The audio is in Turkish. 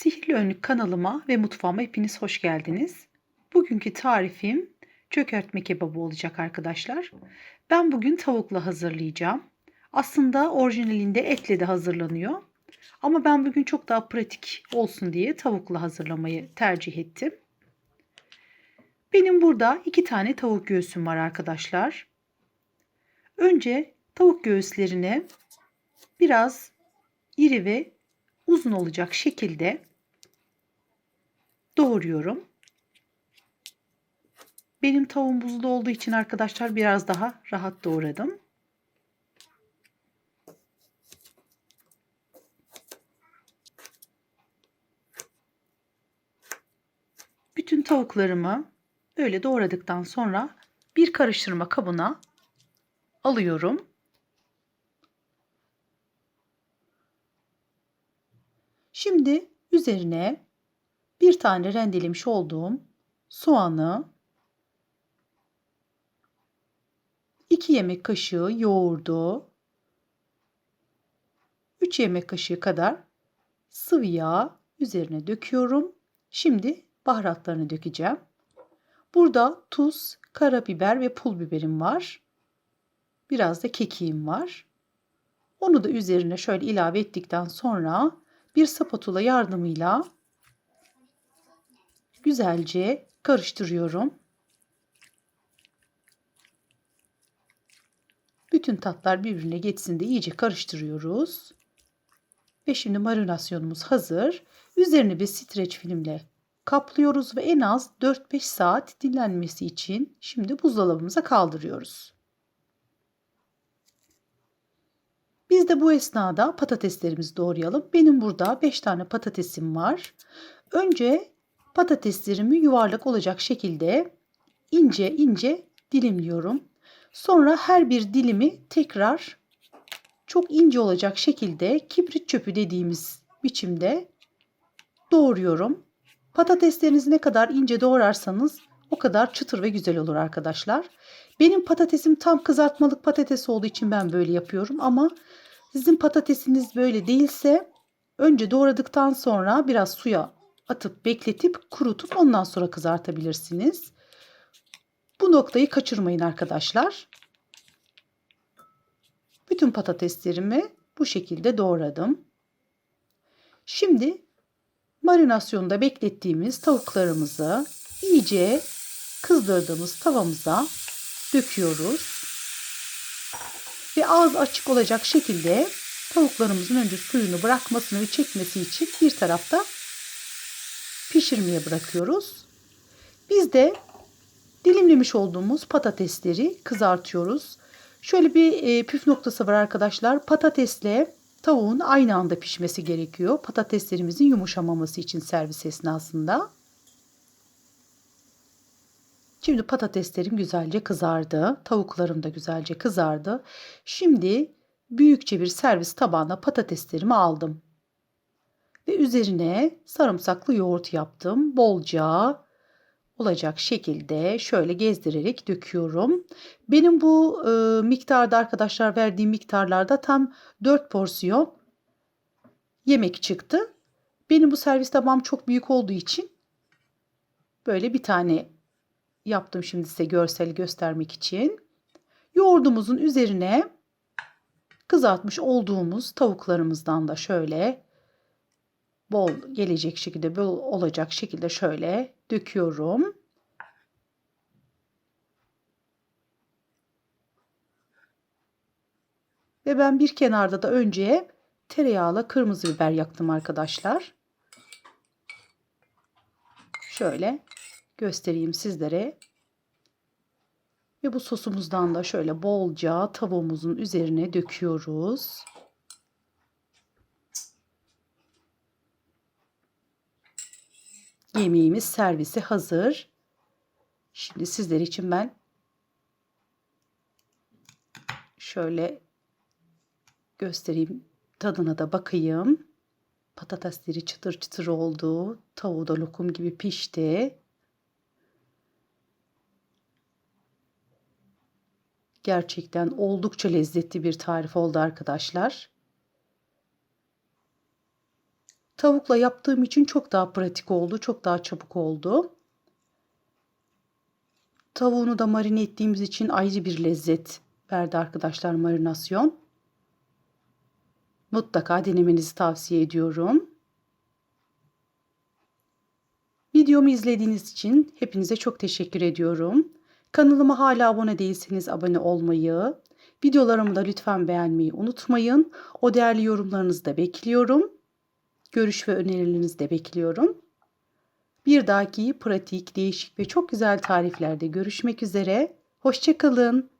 Sihirli Önlük kanalıma ve mutfağıma hepiniz hoş geldiniz. Bugünkü tarifim çökertme kebabı olacak arkadaşlar. Ben bugün tavukla hazırlayacağım. Aslında orijinalinde etle de hazırlanıyor. Ama ben bugün çok daha pratik olsun diye tavukla hazırlamayı tercih ettim. Benim burada iki tane tavuk göğsüm var arkadaşlar. Önce tavuk göğüslerini biraz iri ve uzun olacak şekilde doğruyorum. Benim tavuğum buzlu olduğu için arkadaşlar biraz daha rahat doğradım. Bütün tavuklarımı böyle doğradıktan sonra bir karıştırma kabına alıyorum. Şimdi üzerine bir tane rendelemiş olduğum soğanı, 2 yemek kaşığı yoğurdu, 3 yemek kaşığı kadar sıvı yağ üzerine döküyorum. Şimdi baharatlarını dökeceğim. Burada tuz, karabiber ve pul biberim var. Biraz da kekiğim var. Onu da üzerine şöyle ilave ettikten sonra bir spatula yardımıyla güzelce karıştırıyorum. Bütün tatlar birbirine geçsin de iyice karıştırıyoruz. Ve şimdi marinasyonumuz hazır. Üzerini bir streç filmle kaplıyoruz ve en az 4-5 saat dinlenmesi için şimdi buzdolabımıza kaldırıyoruz. Biz de bu esnada patateslerimizi doğrayalım. Benim burada 5 tane patatesim var. Önce patateslerimi yuvarlak olacak şekilde ince ince dilimliyorum. Sonra her bir dilimi tekrar çok ince olacak şekilde kibrit çöpü dediğimiz biçimde doğruyorum. Patateslerinizi ne kadar ince doğrarsanız o kadar çıtır ve güzel olur arkadaşlar. Benim patatesim tam kızartmalık patates olduğu için ben böyle yapıyorum ama sizin patatesiniz böyle değilse önce doğradıktan sonra biraz suya atıp bekletip kurutup ondan sonra kızartabilirsiniz. Bu noktayı kaçırmayın arkadaşlar. Bütün patateslerimi bu şekilde doğradım. Şimdi marinasyonda beklettiğimiz tavuklarımızı iyice kızdırdığımız tavamıza döküyoruz. Ve ağız açık olacak şekilde tavuklarımızın önce suyunu bırakmasını ve çekmesi için bir tarafta pişirmeye bırakıyoruz. Biz de dilimlemiş olduğumuz patatesleri kızartıyoruz. Şöyle bir e, püf noktası var arkadaşlar. Patatesle tavuğun aynı anda pişmesi gerekiyor. Patateslerimizin yumuşamaması için servis esnasında. Şimdi patateslerim güzelce kızardı. Tavuklarım da güzelce kızardı. Şimdi büyükçe bir servis tabağına patateslerimi aldım. Ve üzerine sarımsaklı yoğurt yaptım. Bolca olacak şekilde şöyle gezdirerek döküyorum. Benim bu e, miktarda arkadaşlar verdiğim miktarlarda tam 4 porsiyon yemek çıktı. Benim bu servis tabağım çok büyük olduğu için böyle bir tane yaptım şimdi size görsel göstermek için. Yoğurdumuzun üzerine kızartmış olduğumuz tavuklarımızdan da şöyle bol gelecek şekilde bol olacak şekilde şöyle döküyorum. Ve ben bir kenarda da önce tereyağla kırmızı biber yaktım arkadaşlar. Şöyle göstereyim sizlere. Ve bu sosumuzdan da şöyle bolca tavuğumuzun üzerine döküyoruz. Yemeğimiz servisi hazır. Şimdi sizler için ben şöyle göstereyim. Tadına da bakayım. Patatesleri çıtır çıtır oldu. Tavuğu da lokum gibi pişti. Gerçekten oldukça lezzetli bir tarif oldu arkadaşlar. Tavukla yaptığım için çok daha pratik oldu, çok daha çabuk oldu. Tavuğunu da marine ettiğimiz için ayrı bir lezzet verdi arkadaşlar marinasyon. Mutlaka denemenizi tavsiye ediyorum. Videomu izlediğiniz için hepinize çok teşekkür ediyorum. Kanalıma hala abone değilseniz abone olmayı, videolarımı da lütfen beğenmeyi unutmayın. O değerli yorumlarınızı da bekliyorum. Görüş ve önerilerinizi de bekliyorum. Bir dahaki pratik, değişik ve çok güzel tariflerde görüşmek üzere. Hoşçakalın.